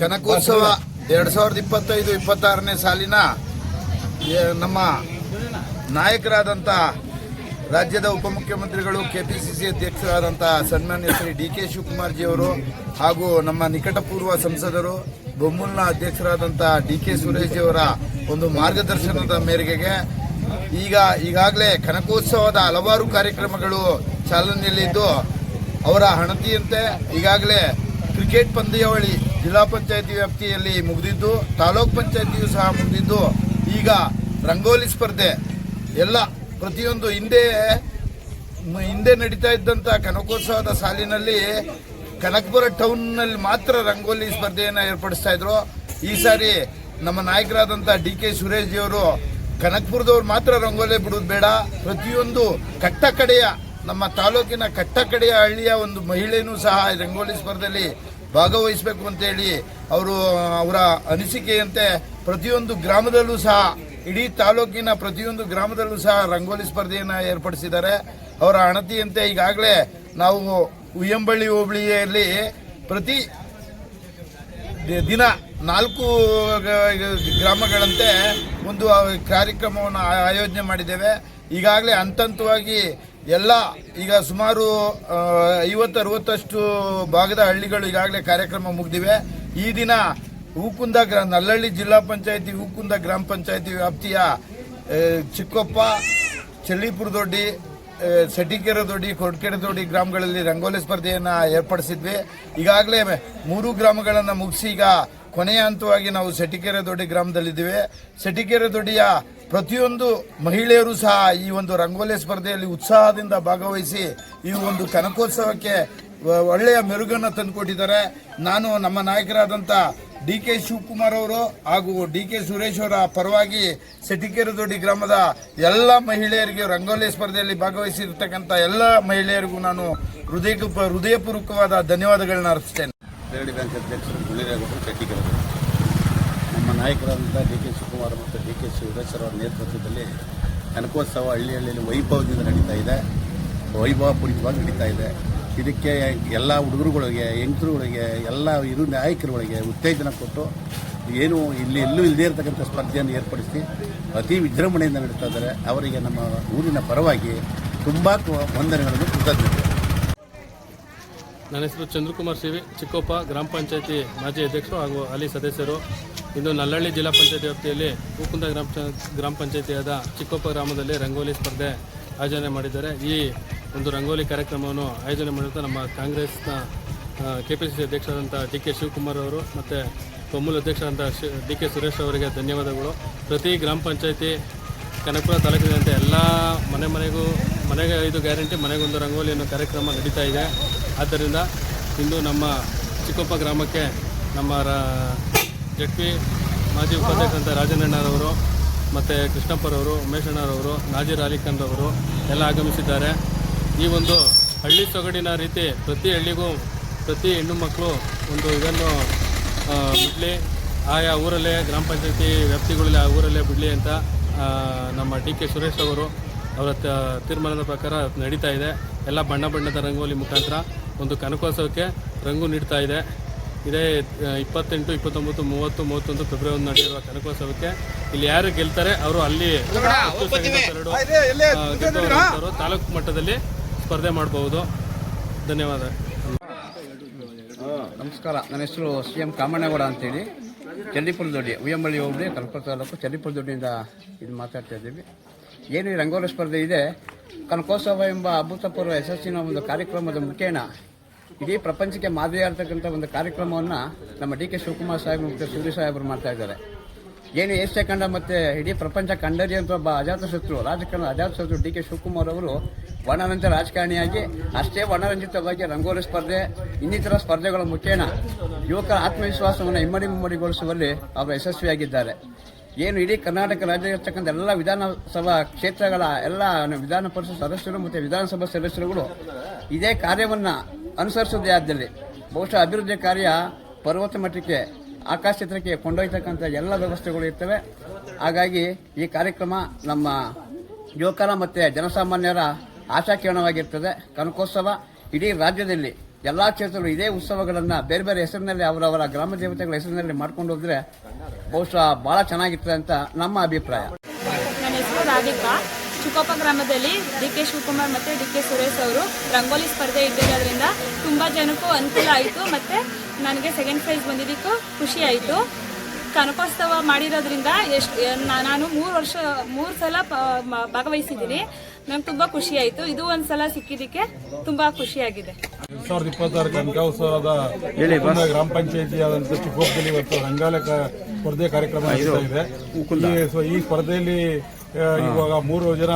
ಕನಕೋತ್ಸವ ಎರಡ್ ಸಾವಿರದ ಇಪ್ಪತ್ತೈದು, ಇಪ್ಪತ್ತಾರನೇ ಸಾಲಿನ ನಮ್ಮ ನಾಯಕರಾದಂಥ ರಾಜ್ಯದ ಉಪಮುಖ್ಯಮಂತ್ರಿಗಳು, ಕೆಪಿಸಿಸಿ ಅಧ್ಯಕ್ಷರಾದಂಥ ಸನ್ಮಾನ್ಯ ಶ್ರೀ ಡಿ ಕೆ ಶಿವಕುಮಾರ್ ಜಿ ಅವರು ಹಾಗೂ ನಮ್ಮ ನಿಕಟಪೂರ್ವ ಸಂಸದರು, ಬೊಮ್ಮಲ್ನ ಅಧ್ಯಕ್ಷರಾದಂಥ ಡಿ ಕೆ ಸುರೇಶ್ ಅವರ ಒಂದು ಮಾರ್ಗದರ್ಶನದ ಮೇರೆಗೆ ಈಗ ಈಗಾಗಲೇ ಕನಕೋತ್ಸವದ ಹಲವಾರು ಕಾರ್ಯಕ್ರಮಗಳು ಚಾಲನೆಯಲ್ಲಿದ್ದು, ಅವರ ಹಣತಿಯಂತೆ ಈಗಾಗಲೇ ಕ್ರಿಕೆಟ್ ಪಂದ್ಯಾವಳಿ ಜಿಲ್ಲಾ ಪಂಚಾಯತಿ ವ್ಯಾಪ್ತಿಯಲ್ಲಿ ಮುಗಿದಿದ್ದು, ತಾಲೂಕ್ ಪಂಚಾಯತಿಯು ಸಹ ಮುಗಿದಿದ್ದು, ಈಗ ರಂಗೋಲಿ ಸ್ಪರ್ಧೆ. ಎಲ್ಲ ಪ್ರತಿಯೊಂದು ಹಿಂದೆ ಹಿಂದೆ ನಡೀತಾ ಇದ್ದಂಥ ಕನಕೋತ್ಸವದ ಸಾಲಿನಲ್ಲಿ ಕನಕಪುರ ಟೌನ್ನಲ್ಲಿ ಮಾತ್ರ ರಂಗೋಲಿ ಸ್ಪರ್ಧೆಯನ್ನು ಏರ್ಪಡಿಸ್ತಾ ಇದ್ರು. ಈ ಸಾರಿ ನಮ್ಮ ನಾಯಕರಾದಂಥ ಡಿ ಕೆ ಸುರೇಶ್ ಜಿ ಅವರು ಕನಕಪುರದವ್ರು ಮಾತ್ರ ರಂಗೋಲಿ ಬಿಡೋದು ಬೇಡ. ಪ್ರತಿಯೊಂದು ಕಟ್ಟ ಕಡೆಯ ನಮ್ಮ ತಾಲೂಕಿನ ಕಟ್ಟ ಕಡೆಯ ಹಳ್ಳಿಯ ಒಂದು ಮಹಿಳೆಯೂ ಸಹ ರಂಗೋಲಿ ಸ್ಪರ್ಧೆಯಲ್ಲಿ ಭಾಗವಹಿಸಬೇಕು ಅಂತೇಳಿ ಅವರು ಅವರ ಅನಿಸಿಕೆಯಂತೆ ಪ್ರತಿಯೊಂದು ಗ್ರಾಮದಲ್ಲೂ ಸಹ, ಇಡೀ ತಾಲೂಕಿನ ಪ್ರತಿಯೊಂದು ಗ್ರಾಮದಲ್ಲೂ ಸಹ ರಂಗೋಲಿ ಸ್ಪರ್ಧೆಯನ್ನು ಏರ್ಪಡಿಸಿದ್ದಾರೆ. ಅವರ ಅಣತಿಯಂತೆ ಈಗಾಗಲೇ ನಾವು ಉಯ್ಯಂಬಳ್ಳಿ ಹೋಬಳಿಯಲ್ಲಿ ಪ್ರತಿ ದಿನ ನಾಲ್ಕು ಗ್ರಾಮಗಳಂತೆ ಒಂದು ಕಾರ್ಯಕ್ರಮವನ್ನು ಆಯೋಜನೆ ಮಾಡಿದ್ದೇವೆ. ಈಗಾಗಲೇ ಹಂತ ಹಂತವಾಗಿ ಎಲ್ಲ ಈಗ ಸುಮಾರು ಐವತ್ತು, ಅರವತ್ತಷ್ಟು ಭಾಗದ ಹಳ್ಳಿಗಳು ಈಗಾಗಲೇ ಕಾರ್ಯಕ್ರಮ ಮುಗಿದಿವೆ. ಈ ದಿನ ಹೂಕುಂದ ಗ್ರಾಮ ನಲ್ಲಹಳ್ಳಿ ಜಿಲ್ಲಾ ಪಂಚಾಯತಿ ಹೂಕುಂದ ಗ್ರಾಮ ಪಂಚಾಯತಿ ವ್ಯಾಪ್ತಿಯ ಚಿಕ್ಕಪ್ಪ, ಚಳ್ಳಿಪುರ ದೊಡ್ಡಿ ಸೆಟಿಕೆರೆ ದೊಡ್ಡಿ, ಕೊಡ್ಕೆರೆ ದೊಡ್ಡಿ ಗ್ರಾಮಗಳಲ್ಲಿ ರಂಗೋಲಿ ಸ್ಪರ್ಧೆಯನ್ನು ಏರ್ಪಡಿಸಿದ್ವಿ. ಈಗಾಗಲೇ ಮೂರು ಗ್ರಾಮಗಳನ್ನು ಮುಗಿಸಿ ಈಗ ಕೊನೆಯ ಹಂತವಾಗಿ ನಾವು ಸಟಿಕೆರೆ ದೊಡ್ಡಿ ಗ್ರಾಮದಲ್ಲಿದ್ದೇವೆ. ಸಟಿಕೆರೆ ದೊಡ್ಡಿಯ ಪ್ರತಿಯೊಂದು ಮಹಿಳೆಯರು ಸಹ ಈ ಒಂದು ರಂಗೋಲಿ ಸ್ಪರ್ಧೆಯಲ್ಲಿ ಉತ್ಸಾಹದಿಂದ ಭಾಗವಹಿಸಿ ಈ ಒಂದು ಕನಕೋತ್ಸವಕ್ಕೆ ಒಳ್ಳೆಯ ಮೆರುಗನ್ನು ತಂದುಕೊಟ್ಟಿದ್ದಾರೆ. ನಾನು ನಮ್ಮ ನಾಯಕರಾದಂಥ ಡಿ ಕೆ ಶಿವಕುಮಾರ್ ಅವರು ಹಾಗೂ ಡಿ ಕೆ ಸುರೇಶ್ ಅವರ ಪರವಾಗಿ ಸೆಟಿಕೆರೆದೊಡ್ಡಿ ಗ್ರಾಮದ ಎಲ್ಲ ಮಹಿಳೆಯರಿಗೆ ರಂಗೋಲಿ ಸ್ಪರ್ಧೆಯಲ್ಲಿ ಭಾಗವಹಿಸಿರ್ತಕ್ಕಂಥ ಎಲ್ಲ ಮಹಿಳೆಯರಿಗೂ ನಾನು ಹೃದಯ ಹೃದಯಪೂರ್ವಕವಾದ ಧನ್ಯವಾದಗಳನ್ನ ಅರ್ಪಿಸ್ತೇನೆ. ನಾಯಕರಾದಂಥ ಡಿ ಕೆ ಶಿವಕುಮಾರ್ ಮತ್ತು ಡಿ ಕೆ ಶಿವರೇಶ್ವರ ಅವರ ನೇತೃತ್ವದಲ್ಲಿ ಕನಕೋತ್ಸವ ಹಳ್ಳಿ ಹಳ್ಳಿಯಲ್ಲಿ ವೈಭವದಿಂದ ನಡೀತಾ ಇದೆ. ವೈಭವಪೂರಿತವಾಗಿ ನಡೀತಾ ಇದೆ. ಇದಕ್ಕೆ ಎಲ್ಲ ಹುಡುಗರುಗಳಿಗೆ, ಹೆಂಗಸರುಗಳಿಗೆ, ಎಲ್ಲ ಇರು ನಾಯಕರುಗಳಿಗೆ ಉತ್ತೇಜನ ಕೊಟ್ಟು ಏನು ಇಲ್ಲಿ ಎಲ್ಲೂ ಇಲ್ಲದೇ ಇರತಕ್ಕಂಥ ಸ್ಪರ್ಧೆಯನ್ನು ಏರ್ಪಡಿಸಿ ಅತಿ ವಿಜೃಂಭಣೆಯಿಂದ ನಡೀತಾ ಇದ್ದಾರೆ. ಅವರಿಗೆ ನಮ್ಮ ಊರಿನ ಪರವಾಗಿ ತುಂಬ ವಂದನೆಗಳನ್ನು ಕೃತಜ್ಞತೆ. ನನ್ನ ಹೆಸರು ಚಂದ್ರಕುಮಾರ್ ಸಿವಿ ಚಿಕ್ಕಪ್ಪ ಗ್ರಾಮ ಪಂಚಾಯತಿ ಮಾಜಿ ಅಧ್ಯಕ್ಷರು ಹಾಗೂ ಅಲ್ಲಿ ಸದಸ್ಯರು. ಇಂದು ನಲ್ಲಳ್ಳಿ ಜಿಲ್ಲಾ ಪಂಚಾಯತ್ ವ್ಯಾಪ್ತಿಯಲ್ಲಿ ಹೂಕುಂದ ಗ್ರಾಮ ಗ್ರಾಮ ಪಂಚಾಯತಿಯಾದ ಚಿಕ್ಕೊಪ್ಪ ಗ್ರಾಮದಲ್ಲಿ ರಂಗೋಲಿ ಸ್ಪರ್ಧೆ ಆಯೋಜನೆ ಮಾಡಿದ್ದಾರೆ. ಈ ಒಂದು ರಂಗೋಲಿ ಕಾರ್ಯಕ್ರಮವನ್ನು ಆಯೋಜನೆ ಮಾಡಿದ ನಮ್ಮ ಕಾಂಗ್ರೆಸ್ನ ಕೆ ಪಿ ಸಿ ಸಿ ಅಧ್ಯಕ್ಷರಾದಂಥ ಡಿ ಕೆ ಶಿವಕುಮಾರ್ ಅವರು ಮತ್ತು ಕೊಮ್ಮೂಲ್ ಅಧ್ಯಕ್ಷರಾದಂಥ ಶಿ ಡಿ ಕೆ ಸುರೇಶ್ ಅವರಿಗೆ ಧನ್ಯವಾದಗಳು. ಪ್ರತಿ ಗ್ರಾಮ ಪಂಚಾಯತಿ ಕನಕಪುರ ತಾಲೂಕಿನಂತೆ ಎಲ್ಲ ಮನೆ ಮನೆಗೂ, ಮನೆಗೆ ಐದು ಗ್ಯಾರಂಟಿ ಮನೆಗೊಂದು ರಂಗೋಲಿ ಅನ್ನೋ ಕಾರ್ಯಕ್ರಮ ನಡೀತಾ ಇದೆ. ಆದ್ದರಿಂದ ಇಂದು ನಮ್ಮ ಚಿಕ್ಕಪ್ಪ ಗ್ರಾಮಕ್ಕೆ ನಮ್ಮ ಜಡ್ ಪಿ ಮಾಜಿ ಉಪಾಧ್ಯಕ್ಷರಂತ ರಾಜನಣ್ಣರವರು ಮತ್ತು ಕೃಷ್ಣಪ್ಪರವರು, ಉಮೇಶಣ್ಣರವರು, ನಾಜೀರ್ ಅಲಿಖಾನ್ರವರು ಎಲ್ಲ ಆಗಮಿಸಿದ್ದಾರೆ. ಈ ಒಂದು ಹಳ್ಳಿ ಸೊಗಡಿನ ರೀತಿ ಪ್ರತಿ ಹಳ್ಳಿಗೂ, ಪ್ರತಿ ಹೆಣ್ಣು ಮಕ್ಕಳು ಒಂದು ಇದನ್ನು ಬಿಡಲಿ. ಆಯಾ ಊರಲ್ಲೇ, ಗ್ರಾಮ ಪಂಚಾಯತಿ ವ್ಯಾಪ್ತಿಗಳಲ್ಲಿ ಆ ಊರಲ್ಲೇ ಬಿಡಲಿ ಅಂತ ನಮ್ಮ ಡಿ ಕೆ ಸುರೇಶ್ ಅವರು ಅವರ ತೀರ್ಮಾನದ ಪ್ರಕಾರ ನಡೀತಾ ಇದೆ. ಎಲ್ಲ ಬಣ್ಣ ಬಣ್ಣದ ರಂಗೋಲಿ ಮುಖಾಂತರ ಒಂದು ಕನಕೋತ್ಸವಕ್ಕೆ ರಂಗು ನೀಡ್ತಾ ಇದೆ. ಇದೇ ಇಪ್ಪತ್ತೆಂಟು ಇಪ್ಪತ್ತೊಂಬತ್ತು ಮೂವತ್ತು ಮೂವತ್ತೊಂದು ಫೆಬ್ರವರಿ ಒಂದು ನಡೆಯುವ ಕನಕೋತ್ಸವಕ್ಕೆ ಇಲ್ಲಿ ಯಾರು ಗೆಲ್ತಾರೆ ಅವರು ಅಲ್ಲಿ ತಾಲೂಕು ಮಟ್ಟದಲ್ಲಿ ಸ್ಪರ್ಧೆ ಮಾಡಬಹುದು ಧನ್ಯವಾದ. ನಮಸ್ಕಾರ. ನನ್ನ ಹೆಸರು ಸಿ ಎಂ ಕಾಮಣ್ಣಗೌಡ ಅಂತೇಳಿ. ಚಂಡಿಪುರ ದೊಡ್ಡಿ ಉಯ್ಯಂಬಳ್ಳಿ ಹೋಗ್ಲಿ ಕಲ್ಪುರ ತಾಲೂಕು ಚಂಡಿಪುರ ದೊಡ್ಡಿಯಿಂದ ಇದು ಮಾತಾಡ್ತಾ ಇದ್ದೀವಿ. ಏನು ಈ ರಂಗೋಲಿ ಸ್ಪರ್ಧೆ ಇದೆ? ಕನಕೋತ್ಸವ ಎಂಬ ಅಭೂತಪೂರ್ವ ಯಶಸ್ಸಿನ ಒಂದು ಕಾರ್ಯಕ್ರಮದ ಮುಖೇನ ಇಡೀ ಪ್ರಪಂಚಕ್ಕೆ ಮಾದರಿಯಾಗ್ತಕ್ಕಂಥ ಒಂದು ಕಾರ್ಯಕ್ರಮವನ್ನು ನಮ್ಮ ಡಿ ಕೆ ಶಿವಕುಮಾರ್ ಸಾಹೇಬ್ ಮತ್ತು ಸೂರ್ಯ ಸಾಹೇಬರು ಮಾಡ್ತಾ ಇದ್ದಾರೆ. ಏನು ಏಷ್ಯಾ ಖಂಡ ಮತ್ತು ಇಡೀ ಪ್ರಪಂಚ ಕಂಡರಿ ಅಂತ ಒಬ್ಬ ಅಜಾತಶತ್ರು ರಾಜಕಾರಣ ಅಜಾತಶತ್ರು ಡಿ ಕೆ ಶಿವಕುಮಾರ್ ಅವರು ವರ್ಣರಂಜ ರಾಜಕಾರಣಿಯಾಗಿ, ಅಷ್ಟೇ ವರ್ಣರಂಜಿತವಾಗಿ ರಂಗೋಲಿ ಸ್ಪರ್ಧೆ, ಇನ್ನಿತರ ಸ್ಪರ್ಧೆಗಳ ಮುಖೇನ ಯುವಕರ ಆತ್ಮವಿಶ್ವಾಸವನ್ನು ಇಮ್ಮಡಿ ಮುಮ್ಮಡಿಗೊಳಿಸುವಲ್ಲಿ ಅವರು ಯಶಸ್ವಿಯಾಗಿದ್ದಾರೆ. ಏನು ಇಡೀ ಕರ್ನಾಟಕ ರಾಜ್ಯದಲ್ಲಿರ್ತಕ್ಕಂಥ ಎಲ್ಲ ವಿಧಾನಸಭಾ ಕ್ಷೇತ್ರಗಳ ಎಲ್ಲ ವಿಧಾನ ಪರಿಷತ್ ಸದಸ್ಯರು ಮತ್ತು ವಿಧಾನಸಭಾ ಸದಸ್ಯರುಗಳು ಇದೇ ಕಾರ್ಯವನ್ನು ಅನುಸರಿಸೋದೇ ಆದ್ದಲ್ಲಿ ಬಹುಶಃ ಅಭಿವೃದ್ಧಿ ಕಾರ್ಯ ಪರ್ವತ ಮಟ್ಟಕ್ಕೆ, ಆಕಾಶ ಚಿತ್ರಕ್ಕೆ ಕೊಂಡೊಯ್ತಕ್ಕಂಥ ಎಲ್ಲ ವ್ಯವಸ್ಥೆಗಳು ಇರ್ತವೆ. ಹಾಗಾಗಿ ಈ ಕಾರ್ಯಕ್ರಮ ನಮ್ಮ ಯುವಕರ ಮತ್ತು ಜನಸಾಮಾನ್ಯರ ಆಶಾಕಿರಣವಾಗಿರ್ತದೆ ಕನಕೋತ್ಸವ ಇಡೀ ರಾಜ್ಯದಲ್ಲಿ ಎಲ್ಲ ಕ್ಷೇತ್ರಗಳು ಇದೇ ಉತ್ಸವಗಳನ್ನು ಬೇರೆ ಬೇರೆ ಹೆಸರಿನಲ್ಲಿ ಅವರವರ ಗ್ರಾಮ ದೇವತೆಗಳ ಹೆಸರಿನಲ್ಲಿ ಮಾಡ್ಕೊಂಡು ಹೋದ್ರೆ ಬಹುಶಃ ಭಾಳ ಚೆನ್ನಾಗಿರ್ತದೆ ಅಂತ ನಮ್ಮ ಅಭಿಪ್ರಾಯ. ಚಿಕ್ಕೋಪ ಗ್ರಾಮದಲ್ಲಿ ಡಿ ಕೆ ಶಿವಕುಮಾರ್ ಮತ್ತು ಡಿ ಕೆ ಸುರೇಶ್ ಅವರು ರಂಗೋಲಿ ಸ್ಪರ್ಧೆ ಇಟ್ಟಿರೋದ್ರಿಂದ ತುಂಬ ಜನಕ್ಕೂ ಅನುಕೂಲ ಆಯಿತು ಮತ್ತು ನನಗೆ ಸೆಕೆಂಡ್ ಪ್ರೈಸ್ ಬಂದಿದ್ದಕ್ಕೂ ಖುಷಿ ಆಯಿತು. ಕನಕೋತ್ಸವ ಮಾಡಿರೋದ್ರಿಂದ ಎಷ್ಟು ನಾನು ಮೂರು ವರ್ಷ ಮೂರು ಸಲ ಪ- ಮ- ಭಾಗವಹಿಸಿದ್ದೀನಿ. ನಂಗೆ ತುಂಬ ಖುಷಿ ಆಯಿತು. ಇದು ಒಂದು ಸಲ ಸಿಕ್ಕಿದ್ದಕ್ಕೆ ತುಂಬ ಖುಷಿಯಾಗಿದೆ ಎರಡ್ ಸಾವಿರದ ಇಪ್ಪತ್ತಾರು ಕನಕೋತ್ಸವದ ಗ್ರಾಮ ಪಂಚಾಯತಿ ಆದಂತಹ ಚಿಕ್ಕೋಪದಲ್ಲಿ ಇವತ್ತು ರಂಗಾಲಯ ಸ್ಪರ್ಧೆ ಕಾರ್ಯಕ್ರಮ ನಡೀತಾ ಇದೆ ಈ- ಸೊ ಈ ಸ್ಪರ್ಧೆಯಲ್ಲಿ ಇವಾಗ ಮೂರು ಜನ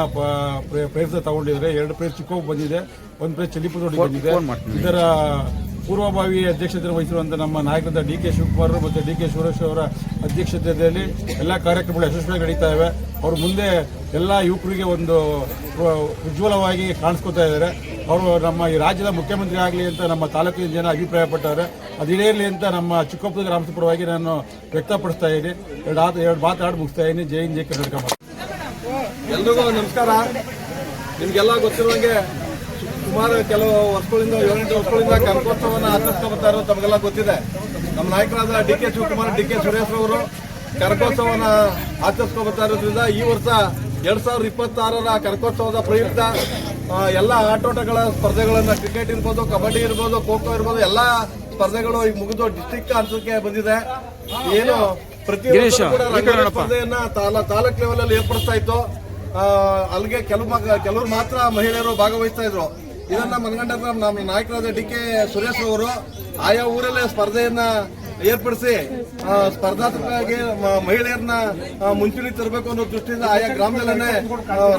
ಪ್ರೈಸ್ ತಗೊಂಡಿದ್ರೆ ಎರಡು ಪ್ರೈಸ್ ಚಿಕ್ಕ ಬಂದಿದೆ. ಒಂದು ಪ್ರೈಸ್ ಚಲಿಪುರದೊಡಿ ಬಂದಿದೆ. ಇದರ ಪೂರ್ವಭಾವಿ ಅಧ್ಯಕ್ಷತೆ ವಹಿಸಿರುವಂತ ನಮ್ಮ ನಾಯಕರಾದ ಡಿ ಕೆ ಶಿವಕುಮಾರ್ ಮತ್ತು ಡಿ ಕೆ ಸುರೇಶ್ ಅವರ ಅಧ್ಯಕ್ಷತೆಯಲ್ಲಿ ಎಲ್ಲ ಕಾರ್ಯಕ್ರಮಗಳು ಯಶಸ್ವಿಯಾಗಿ ನಡೀತಾ ಇವೆ. ಅವರು ಮುಂದೆ ಎಲ್ಲ ಯುವಕರಿಗೆ ಒಂದು ಉಜ್ವಲವಾಗಿ ಕಾಣಿಸ್ಕೊತಾ ಇದ್ದಾರೆ. ಅವರು ನಮ್ಮ ಈ ರಾಜ್ಯದ ಮುಖ್ಯಮಂತ್ರಿ ಆಗಲಿ ಅಂತ ನಮ್ಮ ತಾಲೂಕಿನ ಜನ ಅಭಿಪ್ರಾಯಪಟ್ಟವರು. ಅದು ಈಡೇರಲಿ ಅಂತ ನಮ್ಮ ಚಿಕ್ಕಪ್ಪದ ಗ್ರಾಮದ ಪರವಾಗಿ ನಾನು ವ್ಯಕ್ತಪಡಿಸ್ತಾ ಇದ್ದೀನಿ. ಎರಡು ಎರಡು ಮಾತಾಡಿ ಮುಗಿಸ್ತಾ ಇದ್ದೀನಿ. ಜೈ ಹಿಂದ್ ಜೈ ಕರ್ನಾಟಕ. ಎಲ್ರಿಗೂ ನಮಸ್ಕಾರ. ನಿಮ್ಗೆಲ್ಲ ಗೊತ್ತಿರುವಂಗೆ ಸುಮಾರು ಕೆಲವು ವರ್ಷಗಳಿಂದ ಏಳೆಂಟು ವರ್ಷಗಳಿಂದ ಕನಕೋತ್ಸವವನ್ನು ಆಚರಿಸ್ತಾ ಬರ್ತಾ ಇರೋದು ತಮಗೆಲ್ಲ ಗೊತ್ತಿದೆ. ನಮ್ಮ ನಾಯಕರಾದ D K Shivakumar D K Suresh ಅವರು ಕನಕೋತ್ಸವನ ಆಚರಿಸ್ಕೊ ಬರ್ತಾ ಇರೋದ್ರಿಂದ ಈ ವರ್ಷ ಎರಡ್ ಸಾವಿರದ ಇಪ್ಪತ್ತಾರರ ಕನಕೋತ್ಸವದ ಪ್ರಯುಕ್ತ ಎಲ್ಲ ಆಟೋಟಗಳ ಸ್ಪರ್ಧೆಗಳನ್ನ ಕ್ರಿಕೆಟ್ ಇರ್ಬೋದು ಕಬಡ್ಡಿ ಇರ್ಬೋದು ಖೋ ಖೋ ಇರ್ಬೋದು ಎಲ್ಲ ಸ್ಪರ್ಧೆಗಳು ಈಗ ಮುಗಿದು ಡಿಸ್ಟಿಕ್ ಹಂತಕ್ಕೆ ಬಂದಿದೆ. ಏನು ಪ್ರತಿ ಸ್ಪರ್ಧೆಯನ್ನ ತಾಲೂಕ್ ಲೆವೆಲ್ ಅಲ್ಲಿ ಏರ್ಪಡಿಸ್ತಾ ಇತ್ತು. ಅಲ್ಲಿಗೆ ಕೆಲವು ಕೆಲವರು ಮಾತ್ರ ಮಹಿಳೆಯರು ಭಾಗವಹಿಸ್ತಾ ಇದ್ರು. ಇದನ್ನ ಮನಗಂಡ ನಮ್ಮ ನಾಯಕರಾದ ಡಿ ಕೆ ಸುರೇಶ್ ಅವರು ಆಯಾ ಊರಲ್ಲೇ ಸ್ಪರ್ಧೆಯನ್ನ ಏರ್ಪಡಿಸಿ ಸ್ಪರ್ಧಾತ್ಮಕವಾಗಿ ಮಹಿಳೆಯರನ್ನ ಮುಂಚೂಣಿ ತರಬೇಕು ಅನ್ನೋ ದೃಷ್ಟಿಯಿಂದ ಆಯಾ ಗ್ರಾಮದಲ್ಲೇ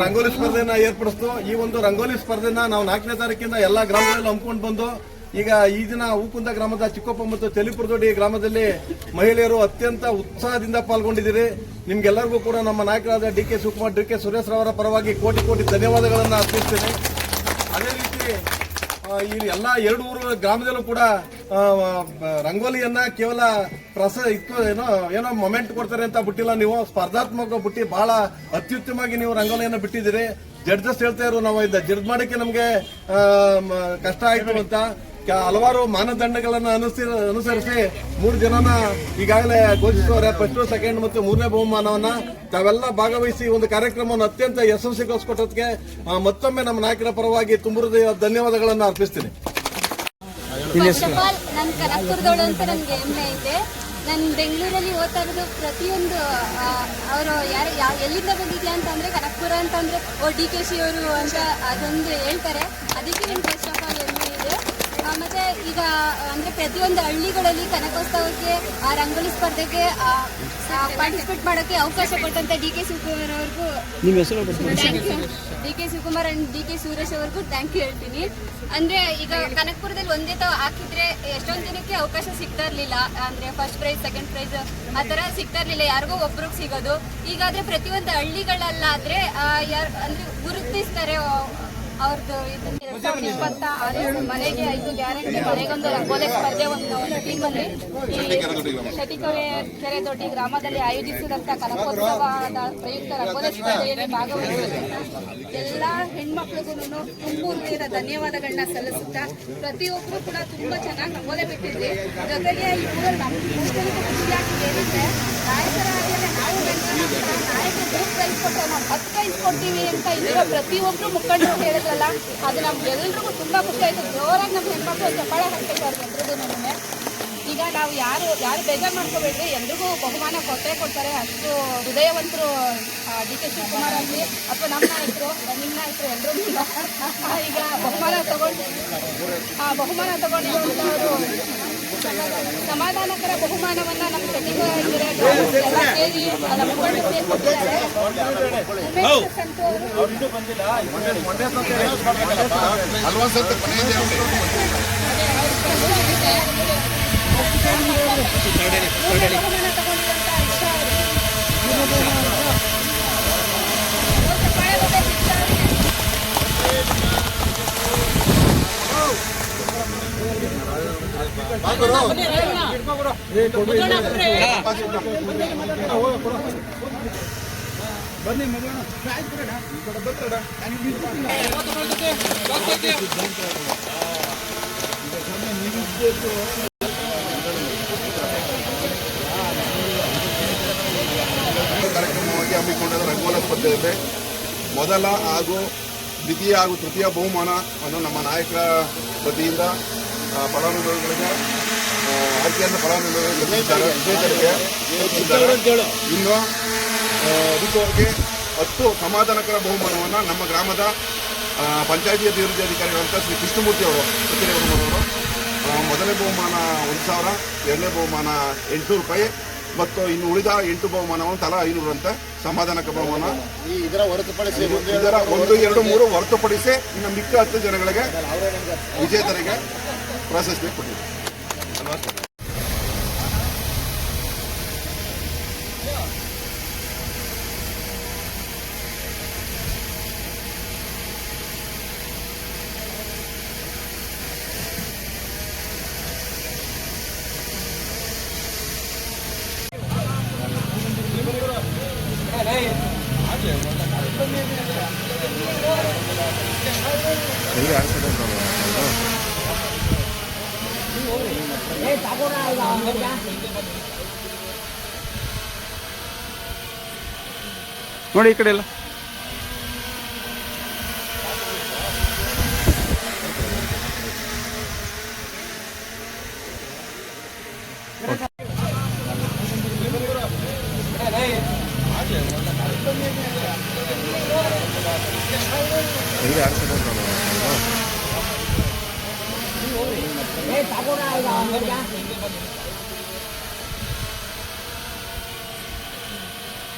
ರಂಗೋಲಿ ಸ್ಪರ್ಧೆಯನ್ನ ಏರ್ಪಡಿಸ್ತು. ಈ ಒಂದು ರಂಗೋಲಿ ಸ್ಪರ್ಧೆನ ನಾವು ನಾಲ್ಕನೇ ತಾರೀಕಿಂದ ಎಲ್ಲಾ ಗ್ರಾಮಗಳಲ್ಲಿ ಹಮ್ಮಿಕೊಂಡು ಬಂದು ಈಗ ಈ ದಿನ ಹೂಕುಂದ ಗ್ರಾಮದ ಚಿಕ್ಕಪ್ಪ ಮತ್ತು ತೆಲಿಪುರದೊಡ್ಡಿ ಗ್ರಾಮದಲ್ಲಿ ಮಹಿಳೆಯರು ಅತ್ಯಂತ ಉತ್ಸಾಹದಿಂದ ಪಾಲ್ಗೊಂಡಿದ್ದೀರಿ. ನಿಮ್ಗೆಲ್ಲರಿಗೂ ಕೂಡ ನಮ್ಮ ನಾಯಕರಾದ D K Shivakumar, D K Suresh ರವರ ಪರವಾಗಿ ಕೋಟಿ ಕೋಟಿ ಧನ್ಯವಾದಗಳನ್ನು ಅರ್ಪಿಸ್ತೇನೆ ಅದೇ ರೀತಿ ಈ ಎಲ್ಲ ಎರಡು ಊರು ಗ್ರಾಮದಲ್ಲೂ ಕೂಡ ರಂಗೋಲಿಯನ್ನ ಕೇವಲ ಪ್ರಸ, ಇತ್ತು, ಏನೋ ಏನೋ ಮೊಮೆಂಟ್ ಕೊಡ್ತಾರೆ ಅಂತ ಬಿಟ್ಟಿಲ್ಲ ನೀವು. ಸ್ಪರ್ಧಾತ್ಮಕ ಬಿಟ್ಟು ಬಹಳ ಅತ್ಯುತ್ತಮವಾಗಿ ನೀವು ರಂಗೋಲಿಯನ್ನು ಬಿಟ್ಟಿದ್ದೀರಿ. ಜಡ್ಜಸ್ ಹೇಳ್ತಾ ಇರೋ ನಾವು ಇದ್ದ ಜಡ್ಜ್ ಮಾಡಕ್ಕೆ ನಮಗೆ ಕಷ್ಟ ಆಯ್ತು ಅಂತ. ಹಲವಾರು ಮಾನದಂಡಗಳನ್ನ ಅನುಸರಿ ಅನುಸರಿಸಿ ಮೂರು ಜನನ ಈಗಾಗಲೇ ಘೋಷಿಸುವರೆ ಫಸ್ಟ್ ಸೆಕೆಂಡ್ ಮತ್ತು ಮೂರನೇ ಬಹುಮಾನವನ್ನ ತಾವೆಲ್ಲ ಭಾಗವಹಿಸಿ ಒಂದು ಕಾರ್ಯಕ್ರಮವನ್ನು ಅತ್ಯಂತ ಯಶಸ್ವಿಗೊಳಿಸ್ಕೊಟ್ಟದಕ್ಕೆ ಆ, ಮತ್ತೊಮ್ಮೆ ನಮ್ಮ ನಾಯಕರ ಪರವಾಗಿ ತುಂಬ ಧನ್ಯವಾದಗಳನ್ನು ಅರ್ಪಿಸ್ತೀನಿ. ನನ್ನ ನನಗೆ ನಾನು ಬೆಂಗಳೂರಲ್ಲಿ ಓದ್ತಾ ಇರೋದು ಪ್ರತಿಯೊಂದು ಅವರು ಯಾರು ಎಲ್ಲಿಂದ ಬಂದಿದ್ಯಾ ಅಂತ ಅಂದರೆ ಕನಕಪುರ ಅಂತಂದರೆ ಓ ಡಿ ಕೆ ಶಿ ಅವರು ಅಂತ ಅದೊಂದು ಹೇಳ್ತಾರೆ. ಅದಕ್ಕೆ ನನ್ನ ಫಸ್ಟ್ ಮತ್ತೆ ಈಗ ಅಂದ್ರೆ ಪ್ರತಿಯೊಂದು ಹಳ್ಳಿಗಳಲ್ಲಿ ಕನಕೋತ್ಸವಕ್ಕೆ ಆ ರಂಗೋಲಿ ಸ್ಪರ್ಧೆಗೆ ಪಾರ್ಟಿಸಿಪೇಟ್ ಮಾಡೋಕೆ ಅವಕಾಶ ಕೊಟ್ಟಂತ ಡಿ ಕೆ ಶಿವಕುಮಾರ್ ಅವ್ರಿಗೂ D K Shivakumar and D K Suresh ಅವ್ರಿಗೂ ಥ್ಯಾಂಕ್ ಯು ಹೇಳ್ತೀನಿ. ಅಂದ್ರೆ ಈಗ ಕನಕಪುರದಲ್ಲಿ ಒಂದೇ ತಾವು ಹಾಕಿದ್ರೆ ಎಷ್ಟೊಂದ್ ದಿನಕ್ಕೆ ಅವಕಾಶ ಸಿಗ್ತಾ ಇರ್ಲಿಲ್ಲ. ಅಂದ್ರೆ ಫಸ್ಟ್ ಪ್ರೈಸ್ ಸೆಕೆಂಡ್ ಪ್ರೈಸ್ ಆ ತರ ಸಿಗ್ತಾ ಇರ್ಲಿಲ್ಲ. ಯಾರಿಗೂ ಒಬ್ರಿಗೆ ಸಿಗೋದು. ಈಗಾದ್ರೆ ಪ್ರತಿಯೊಂದು ಹಳ್ಳಿಗಳಲ್ಲಾದ್ರೆ ಯಾರ್ ಅಂದ್ರೆ ಗುರುತಿಸ್ತಾರೆ ಅವ್ರದ್ದು ಸಾವಿರದ ಇಪ್ಪತ್ತ ಆರು ಮನೆಗೆ ಐದು ಗ್ಯಾರಂಟಿ ಮನೆಗೊಂದು ರಂಗೋಲಿ ಸ್ಪರ್ಧೆ ಒಂದು ಒಂದು ಟೀಮಲ್ಲಿ ಈ ಶೆಟಿಕೆರೆ ಕೆರೆ ದೊಡ್ಡಿ ಗ್ರಾಮದಲ್ಲಿ ಆಯೋಜಿಸಿದಂತ ಕನಕೋತ್ಸವದ ಪ್ರಯುಕ್ತ ರಂಗೋಲಿ ಸ್ಪರ್ಧೆಯಲ್ಲಿ ಭಾಗವಹಿಸಿದಂತ ಎಲ್ಲ ಹೆಣ್ಮಕ್ಳಿಗೂ ತುಂಬ ಹೃದಯದ ಧನ್ಯವಾದಗಳನ್ನ ಸಲ್ಲಿಸುತ್ತಾ ಪ್ರತಿಯೊಬ್ಬರು ಕೂಡ ತುಂಬಾ ಚೆನ್ನಾಗಿ ರಂಗೋಲೆ ಬಿಟ್ಟಿದ್ರಿ. ಜೊತೆಗೆ ಈ ಊರಲ್ಲಿ ನಮ್ಮ ಊರಲ್ಲಿ ಖುಷಿ ಆಗ್ತಿದೆ ಏನಂದ್ರೆ ನಾಯಕರ ನಾಯಕರು ಪ್ರೈಸ್ ಕೊಟ್ಟರೆ ನಾವು ಕೊಡ್ತೀವಿ ಅಂತ ಇಲ್ಲಿರೋ ಪ್ರತಿಯೊಬ್ಬರು ಮುಖಂಡರು ಹೇಳಿದ್ರಲ್ಲ ಅದು ನಮ್ಗೆಲ್ರಿಗೂ ತುಂಬಾ ಖುಷಿ ಆಯ್ತು. ಜೋರಾಗಿ ನಮ್ಮ ಹೆಣ್ಮಕ್ಳು ಚಪ್ಪಾಳೆ ಹಾಕ್ಬೇಕಾದ್ರೆ ಎಲ್ರಿಗೂ ಈಗ ನಾವು ಯಾರು ಯಾರು ಬೇಜಾರು ಮಾಡ್ಕೋಬೇಡ್ರಿ, ಎಲ್ರಿಗೂ ಬಹುಮಾನ ಕೊಟ್ಟೇ ಕೊಡ್ತಾರೆ. ಅಷ್ಟು ಹೃದಯವಂತರು ಡಿ ಕೆ ಶಿವಕುಮಾರ್ ಆಗಲಿ, ಅಥವಾ ನಮ್ಮ ನಾಯಕರು ನಿಮ್ಮ ನಾಯಕರು ಎಲ್ಲರೂ ಈಗ ಬಹುಮಾನ ತಗೊಂಡು, ಆ, ಬಹುಮಾನ ತಗೊಂಡಿರುವಂಥವರು ಸಮಾಧಾನಕರ ಬಹುಮಾನವನ್ನ ನಮ್ಮ ಶೆಟ್ಟಿಗೆರೆ ಎಲ್ಲ ಸೇರಿ ನಮ್ಮ ಮುಖಂಡರಿಗೆ ಕೊಟ್ಟಿದ್ದಾರೆ ಉಮೇಶ್ ಸಂತು ಅವರು ಬಹುಮಾನ ತಗೊಂಡಿರುವಂಥ ಇಷ್ಟ ಅವರು. ಕಾರ್ಯಕ್ರಮವಾಗಿ ಹಮ್ಮಿಕೊಂಡಿದ್ದ ರಂಗೋಲ ಸ್ಪರ್ಧೆಯಲ್ಲಿ ಮೊದಲ ಹಾಗೂ ದ್ವಿತೀಯ ಹಾಗೂ ತೃತೀಯ ಬಹುಮಾನವನ್ನು ನಮ್ಮ ನಾಯಕರ ವತಿಯಿಂದ ಫಲಾನುಭವಿಗಳಿಗೆ ಆ, ಫಲಾನುಭವಿಗಳು. ಇನ್ನು ಅದಕ್ಕೆ ಹತ್ತು ಸಮಾಧಾನಕರ ಬಹುಮಾನವನ್ನು ನಮ್ಮ ಗ್ರಾಮದ ಪಂಚಾಯತಿ ಅಭಿವೃದ್ಧಿ ಅಧಿಕಾರಿಗಳಂತ ಶ್ರೀ ಕೃಷ್ಣಮೂರ್ತಿ ಅವರು ಅವರು ಮೊದಲನೇ ಬಹುಮಾನ ಒಂದು ಸಾವಿರ ಎರಡನೇ ಬಹುಮಾನ ಎಂಟುನೂರು ರೂಪಾಯಿ ಮತ್ತು ಇನ್ನು ಉಳಿದ ಎಂಟು ಬಹುಮಾನವನ್ನು ತಲಾ ಐನೂರು ಅಂತ ಸಮಾಧಾನಕ ಬಹುಮಾನ. ಇದರ ಹೊರತುಪಡಿಸಿ ಇದರ ಒಂದು ಎರಡು ಮೂರು ಹೊರತುಪಡಿಸಿ ಇನ್ನು ಮಿಕ್ಕ ಹತ್ತು ಜನಗಳಿಗೆ ವಿಜೇತರಿಗೆ ಪ್ರಶಸ್ತಿ ಕೊಟ್ಟಿದೆ you. ನೋಡಿ ಈ ಕಡೆ ಎಲ್ಲ.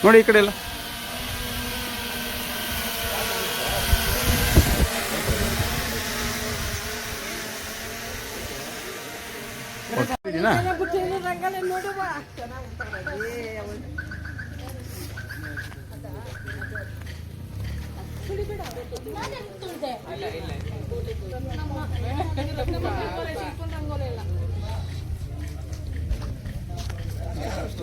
ನೋಡಿ ಈ ಕಡೆ ಎಲ್ಲ ಇದೀನಾ?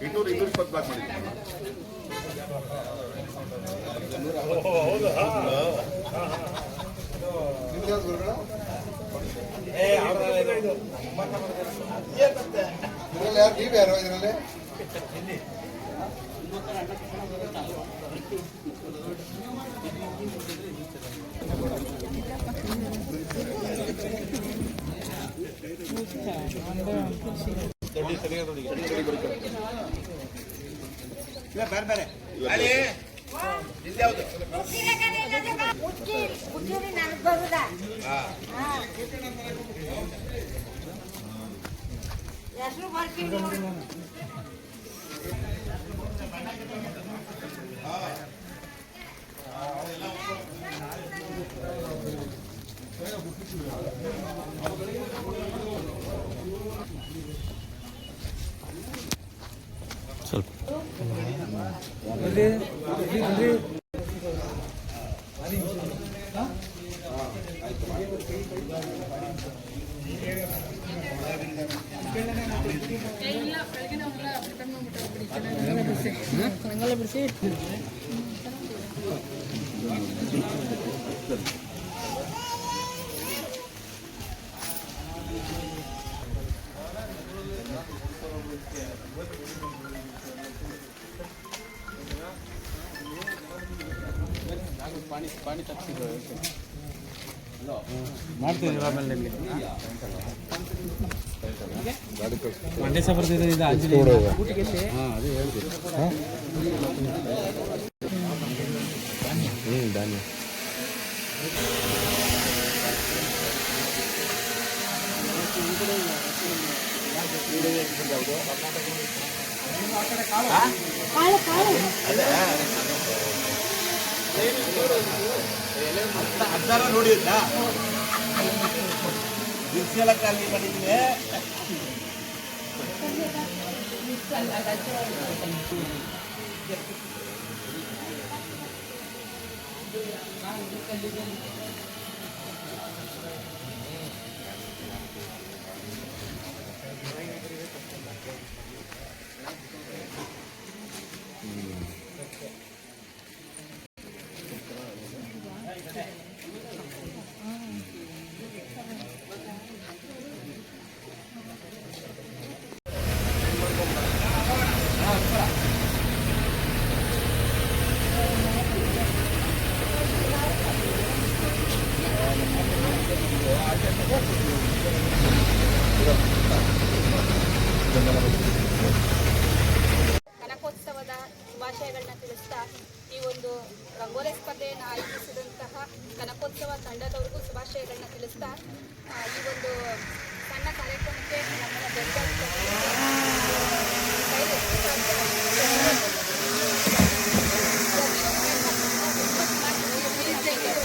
ಇನ್ನೂರು ಇನ್ನೂರು ಇಪ್ಪತ್ತು ಬ್ಲಾಕ್ ಮಾಡಿದ್ದೀವಿ ಬೇರೆ ಬೇರೆ ಅಲ್ಲಿ ಇದ್ಯಾವುದು ಹೆಸರು ಬರ್ತೀನಿ ಹಾಂ ಜಿಲ್ಲೆ ಇಡೀ ಬಿಡಿಸಿ ಮಾಡ್ತಿದ್ದೀರಾ ಆಮೇಲೆ ಮಂಡ್ಯ ಸಹ ಆಂಜನೇಯ ಹೇಳ್ತೀನಿ. ಅಜ್ಜಾರ ನೋಡಿದ್ದ ಬಿಸಿಲ ಕಾಲಿ ಮಾಡಿದ್ನೆ? ನಾನು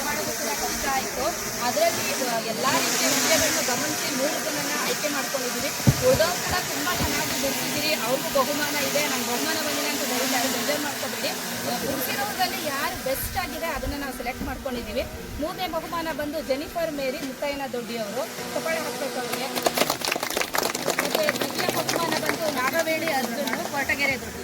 ಮಾಡೋದು ಕೂಡ ಕಷ್ಟ ಆಯಿತು. ಅದರಲ್ಲಿ ಎಲ್ಲ ರೀತಿಯ ವಿಷಯಗಳನ್ನು ಗಮನಿಸಿ ಮೂರು ಜನನ ಆಯ್ಕೆ ಮಾಡ್ಕೊಂಡಿದ್ದೀವಿ ಉಳಿದವ್ರು ಕೂಡ ತುಂಬ ಚೆನ್ನಾಗಿ ಬಿಡಿಸಿದ್ದೀರಿ ಅವ್ರಿಗೂ ಬಹುಮಾನ ಇದೆ. ನಮ್ಮ ಬಹುಮಾನ ಬಂದಿದೆ ಅಂತ ಬರೀತಾರೆ ಎಂಜಾಯ್ ಮಾಡ್ಕೊಬೇಡಿ. ಹುಡುಗಿರೋದ್ರಲ್ಲಿ ಯಾರು ಬೆಸ್ಟ್ ಆಗಿದೆ ಅದನ್ನು ನಾವು ಸೆಲೆಕ್ಟ್ ಮಾಡ್ಕೊಂಡಿದ್ದೀವಿ ಮೂರನೇ ಬಹುಮಾನ ಬಂದು ಜೆನಿಫರ್ ಮೇರಿ ಮುತ್ತಯ್ಯನ ದೊಡ್ಡಿಯವರು. ಕಪಾಳ ಹಾಕ್ಬೇಕು ಅವರಿಗೆ. ಮತ್ತೆ ದ್ವಿತೀಯ ಬಹುಮಾನ ಬಂದು ನಾಗವೇಣಿ ಅರ್ಜುನ್ ಕೊರಟಗೆರೆ ದೊಡ್ಡಿ.